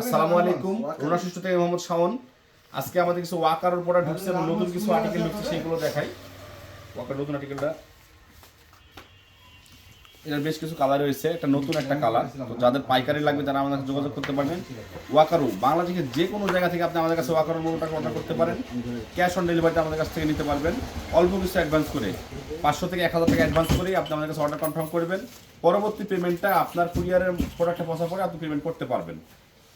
আসসালামু আলাইকুম? রুনাশিষ্ট থেকে মোহাম্মদ শাওন। আজকে আমাদের কিছু ওয়াকার পড়া ঢুকছে এবং নতুন কিছু আর্টিকেল ঢুকছে সেগুলো দেখাই। ওয়াকার নতুন আর্টিকেলটা এটার বেশ কিছু কালার রয়েছে। এটা নতুন একটা কালার তো যাদের পাইকারি লাগবে তারা আমাদের সাথে যোগাযোগ করতে পারবেন। ওয়াকারু বাংলাদেশের যে কোনো জায়গা থেকে আপনি আমাদের কাছে ওয়াকারু মোটরটা অর্ডার করতে পারেন। ক্যাশ অন ডেলিভারিটা আমাদের কাছ থেকে নিতে পারবেন। অল্প কিছু অ্যাডভান্স করে, পাঁচশো থেকে এক হাজার টাকা অ্যাডভান্স করে আপনি আমাদের কাছে অর্ডার কনফার্ম করবেন। পরবর্তী পেমেন্টটা আপনার কুরিয়ারের প্রোডাক্টটা পৌঁছার পরে আপনি পেমেন্ট করতে পারবেন।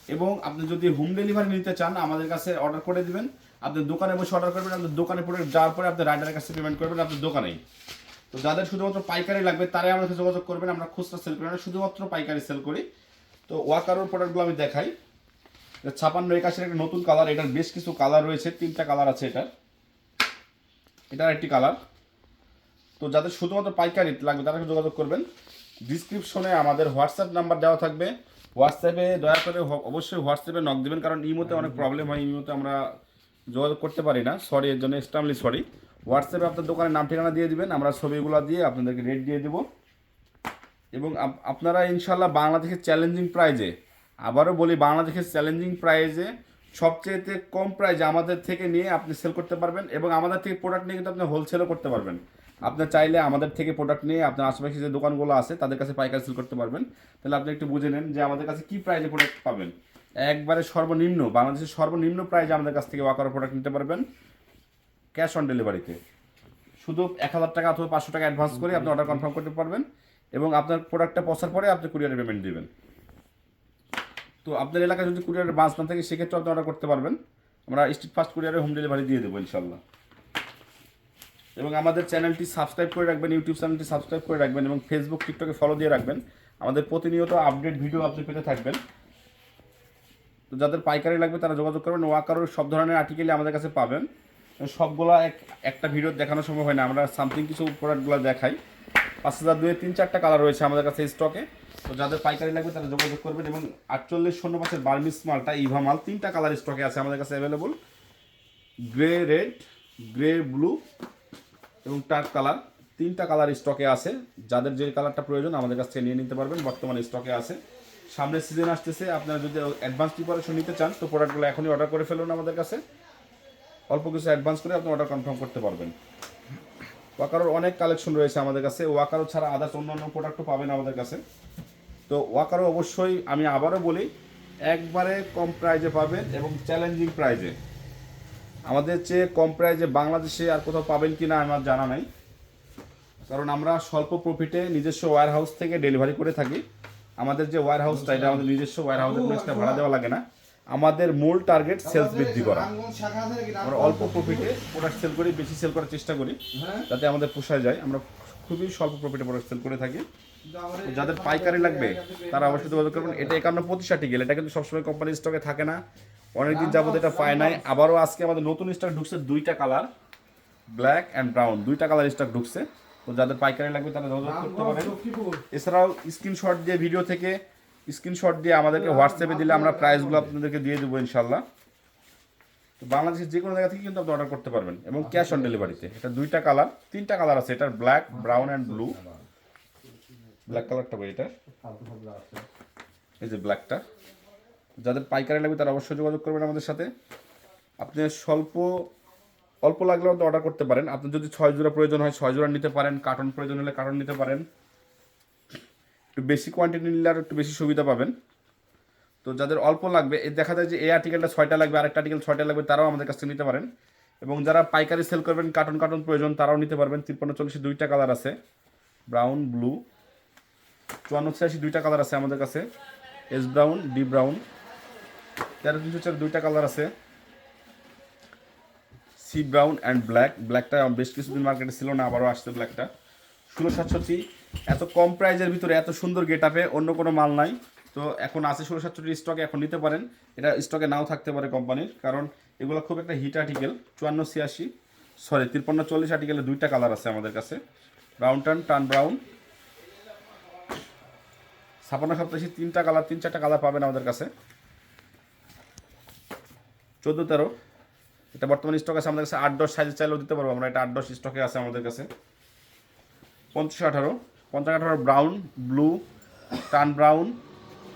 এবং আপনি যদি হোম ডেলিভারি নিতে চান, আমাদের কাছে অর্ডার করে দিবেন। আপনি দোকানে বসে অর্ডার করবেন আপনার দোকানে প্রোডাক্ট যাওয়ার পরে আপনি রাইডারের কাছে পেমেন্ট করবেন আপনার দোকানেই। তো যাদের শুধুমাত্র পাইকারি লাগবে, তারাই আমাদের সাথে যোগাযোগ করবেন। আমরা খুচরা সেল করি না শুধুমাত্র পাইকারি সেল করি। তো ওয়াকারোর প্রোডাক্টগুলো আমি দেখাই। ছাপান্ন একাশের একটা নতুন কালার এটার বেশ কিছু কালার রয়েছে, তিনটা কালার আছে এটা এটার একটি কালার তো যাদের শুধুমাত্র পাইকারি লাগবে তারা যোগাযোগ করবেন। ডিসক্রিপশনে আমাদের হোয়াটসঅ্যাপ নাম্বার দেওয়া থাকবে। হোয়াটসঅ্যাপে দয়া করে অবশ্যই হোয়াটসঅ্যাপে নক দেবেন, কারণ ইমোতে অনেক প্রবলেম হয়, ইমোতে আমরা যোগাযোগ করতে পারি না। সরি এর জন্য এক্সট্রামলি সরি হোয়াটসঅ্যাপে আপনার দোকানের নাম, ঠিকানা দিয়ে দিবেন, আমরা ছবিগুলো দিয়ে আপনাদেরকে রেট দিয়ে দেবো। এবং আপনারা ইনশাল্লাহ বাংলাদেশের চ্যালেঞ্জিং প্রাইজে আবারও বলি বাংলাদেশের চ্যালেঞ্জিং প্রাইজে সবচেয়েতে কম প্রাইজে আমাদের থেকে নিয়ে আপনি সেল করতে পারবেন এবং আমাদের থেকে প্রোডাক্ট নিয়ে কিন্তু আপনি হোলসেলও করতে পারবেন। আপনার চাইলে আমাদের থেকে প্রোডাক্ট নিয়ে আপনার আশেপাশে যে দোকানগুলো আছে তাদের কাছে পাইকারি সেল করতে পারবেন। তাহলে আপনি একটু বুঝে নেন যে আমাদের কাছে কি প্রাইজে প্রোডাক্ট পাবেন। একবারে সর্বনিম্ন, বাংলাদেশের সর্বনিম্ন প্রাইজে আমাদের কাছ থেকে ওয়াকার প্রোডাক্ট নিতে পারবেন। ক্যাশ অন ডেলিভারিতে। শুধু এক হাজার টাকা অথবা পাঁচশো টাকা অ্যাডভান্স করে আপনি অর্ডার কনফার্ম করতে পারবেন এবং আপনার প্রোডাক্টটা পৌঁছার পরে আপনি কুরিয়ারে পেমেন্ট দেবেন। তো আপনার এলাকায় যদি কুরিয়ারের বাস না থাকে, সেক্ষেত্রে আপনি অর্ডার করতে পারবেন। আমরা স্ট্রিট ফাস্ট কুরিয়ারে হোম ডেলিভারি দিয়ে দেবো ইনশাল্লাহ এবং আমাদের চ্যানেলটি সাবস্ক্রাইব করে রাখবেন ইউটিউব চ্যানেলটি সাবস্ক্রাইব করে রাখবেন এবং ফেসবুক টিকটকে ফলো দিয়ে রাখবেন। আমাদের প্রতিনিয়ত আপডেট ভিডিও আপনি পেতে থাকবেন। তো যাদের পাইকারি লাগবে তারা যোগাযোগ করবেন। ওয়াকারোর সব ধরনের আর্টিকেলই আমাদের কাছে পাবেন। সবগুলা এক, একটা ভিডিও দেখানো সম্ভব হয় না। আমরা সামথিং কিছু প্রোডাক্টগুলো দেখাই। পাঁচ হাজার দুয়ে তিন চারটা কালার রয়েছে আমাদের কাছে স্টকে তো যাদের পাইকারি লাগবে তারা যোগাযোগ করবেন এবং আটচল্লিশ শূন্য পাঁচের বার্মিস মালটা ইভা মাল, তিনটা কালার স্টকে আছে আমাদের কাছে available grey red grey blue এবং টার্ক কালার তিনটা কালার স্টকে আছে। যাদের যে কালারটা প্রয়োজন আমাদের কাছ থেকে নিয়ে নিতে পারবেন, বর্তমানে স্টকে আছে। সামনের সিজন আসতেছে, আপনারা যদি অ্যাডভান্স প্রিপারেশন নিতে চান, তো প্রোডাক্টগুলো এখনই অর্ডার করে ফেলুন আমাদের কাছে। অল্প কিছু অ্যাডভান্স করে আপনি অর্ডার কনফার্ম করতে পারবেন। ওয়াকারোর অনেক কালেকশন রয়েছে আমাদের কাছে। ওয়াকারো ছাড়া আদার্স অন্যান্য প্রোডাক্টও পাবেন আমাদের কাছে। তো ওয়াকারো অবশ্যই আমি আবারও বলি, একবারে কম প্রাইজে পাবেন এবং চ্যালেঞ্জিং প্রাইজে আমাদের চেয়ে কম প্রাইজে বাংলাদেশে আর কোথাও পাবেন কি না আমার জানা নাই। কারণ আমরা স্বল্প প্রফিটে নিজস্ব ওয়্যার হাউস থেকে ডেলিভারি করে থাকি। আমাদের যে ওয়্যার হাউসটা এটা আমাদের নিজস্ব ওয়্যার হাউসে কোনো ভাড়া দেওয়া লাগে না। আমাদের মূল টার্গেট সেলস বৃদ্ধি করা? আমরা অল্প প্রফিটে প্রোডাক্ট সেল করি বেশি সেল করার চেষ্টা করি। হ্যাঁ? যাতে আমাদের পোষায় যায়। আমরা খুবই স্বল্প প্রফিটে প্রোডাক্ট সেল করে থাকি। যাদের পাইকারি লাগবে তারা অবশ্যই যোগাযোগ করবেন। এটা একান্ন পঁচিশ গেলে। এটা কিন্তু সবসময় কোম্পানির স্টকে থাকে না। অনেকদিন যাবত এটা পায় নাই। আবারও আজকে আমাদের নতুন স্টক ঢুকছে দুইটা কালার ব্ল্যাক অ্যান্ড ব্রাউন দুইটা কালার স্টক ঢুকছে। তো যাদের পাইকারি লাগবে তারা যোগাযোগ করতে পারেন। এছাড়াও স্ক্রিনশট দিয়ে ভিডিও থেকে স্ক্রিনশট দিয়ে আমাদেরকে হোয়াটসঅ্যাপে দিলে আমরা প্রাইসগুলো আপনাদেরকে দিয়ে দেবো ইনশাল্লাহ। তো বাংলাদেশের যে কোনো জায়গা থেকে কিন্তু আপনি অর্ডার করতে পারবেন এবং ক্যাশ অন ডেলিভারিতে এটা দুইটা কালার তিনটা কালার আছে। এটার black brown and blue black কালারটা বই এটা। এই যে ব্ল্যাকটা যাদের পাইকারি লাগবে তারা অবশ্যই যোগাযোগ করবেন আমাদের সাথে। আপনি স্বল্প অল্প লাগলেও অর্ডার করতে পারেন। আপনি যদি ছয় জোড়া প্রয়োজন হয় ছয় জোড়া নিতে পারেন কার্টন প্রয়োজন হলে কার্টন নিতে পারেন। একটু বেশি কোয়ান্টিটি নিলে আর একটু বেশি সুবিধা পাবেন। তো যাদের অল্প লাগবে, এ দেখা যায় যে এই আর্টিকেলটা ছয়টা লাগবে, আরেকটা আর্টিকেল ছয়টা লাগবে, তারাও আমাদের কাছ থেকে নিতে পারেন। এবং যারা পাইকারি সেল করবেন কার্টন কার্টন প্রয়োজন, তারাও নিতে পারবেন। তিপ্পান্ন, চল্লিশে দুইটা কালার আছে ব্রাউন ব্লু চুয়ান্ন, ছিয়াশি দুইটা কালার আছে আমাদের কাছে এস ব্রাউন ডি ব্রাউন তেরো, তিনশো চার দুইটা কালার আছে সি ব্রাউন অ্যান্ড ব্ল্যাক ব্ল্যাকটা বেশ কিছুদিন মার্কেটে ছিল না, আবারও আসছে ব্ল্যাকটা ষোলো সাতষট্টি, এত কম প্রাইজের ভিতরে এত সুন্দর গেট আপে অন্য কোনো মাল নাই। তো এখন আছে ষোলো সাতষট্টি স্টকে এখন নিতে পারেন। এটা স্টকে নাও থাকতে পারে কোম্পানির কারণ এগুলো খুব একটা হিট আর্টিকেল চুয়ান্ন ছিয়াশি সরি তিপ্পান্ন চল্লিশ আর্টিকেলে দুইটা কালার আছে আমাদের কাছে। ব্রাউন টান টান ব্রাউন ছাপান্ন সপ্তাহে তিনটা কালার তিন চারটা কালার পাবেন আমাদের কাছে। চোদ্দ তেরো, এটা বর্তমানে স্টক আছে আমাদের কাছে। আট দশ সাইজ চাইলেও দিতে পারব আমরা, এটা আট দশ স্টকে আছে আমাদের কাছে। পঞ্চাশ আঠারো। পঞ্চাশ আঠারো ব্রাউন ব্লু টান ব্রাউন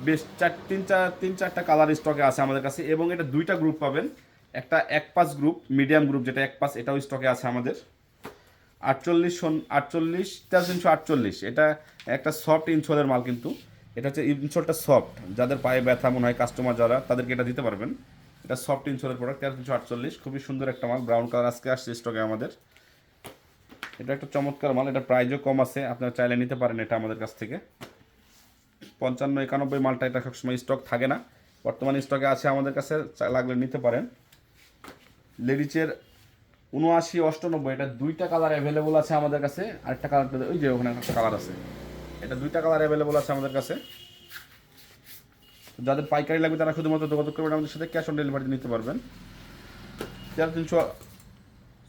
বেশ চার, তিন চার, তিন চারটা কালার স্টকে আছে আমাদের কাছে এবং এটা দুইটা গ্রুপ পাবেন। একটা এক পাঁচ গ্রুপ মিডিয়াম গ্রুপ যেটা এক পাঁচ এটাও স্টকে আছে আমাদের। আটচল্লিশ আটচল্লিশ, তেরো তিনশো আটচল্লিশ। এটা একটা সফট ইনসোলের মাল কিন্তু। এটা হচ্ছে ইনসোলটা সফট যাদের পায়ে ব্যথা মনে হয় কাস্টমার যারা, তাদেরকে এটা দিতে পারবেন। এটা সফট ইনসোলের প্রোডাক্ট তেরো তিনশো আটচল্লিশ। খুবই সুন্দর একটা মাল ব্রাউন কালার আজকে আসছে স্টকে আমাদের। এটা একটা চমৎকার মাল, এটা প্রাইজও কম আছে, আপনারা চাইলে নিতে পারেন এটা আমাদের কাছ থেকে। পঞ্চান্ন, একানব্বই মালটা এটা সবসময় স্টক থাকে না। বর্তমানে স্টকে আছে আমাদের কাছে লাগলে নিতে পারেন। লেডিজের উনআশি, অষ্টানব্বই, এটা দুইটা কালার অ্যাভেলেবল আছে আমাদের কাছে। আরেকটা কালার ওই যে ওখানে একটা কালার আছে। এটা দুইটা কালার অ্যাভেলেবল আছে আমাদের কাছে। যাদের পাইকারি লাগবে তারা শুধুমাত্র যোগাযোগ করবেন, আমাদের সাথে ক্যাশ অন ডেলিভারি নিতে পারবেন। তেরো তিনশো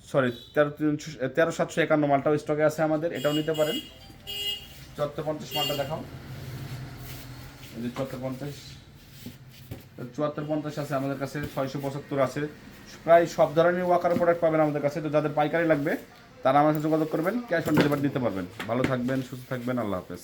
সরি, তেরো তিনশো তেরো সাতশো একান্ন মালটাও স্টকে আছে আমাদের, এটাও নিতে পারেন। চুয়াত্তর পঞ্চাশ মালটা দেখাও। এই যে চুয়াত্তর পঞ্চাশ চুয়াত্তর পঞ্চাশ আছে আমাদের কাছে, ছয়শো পঁচাত্তর আছে। প্রায় সব ধরনের ওয়াকার প্রোডাক্ট পাবেন আমাদের কাছে, তো যাদের পাইকারি লাগবে, তারা আমার সাথে যোগাযোগ করবেন ক্যাশ অন ডেলিভারি দিতে পারবেন। ভালো থাকবেন, সুস্থ থাকবেন, আল্লাহ হাফেজ।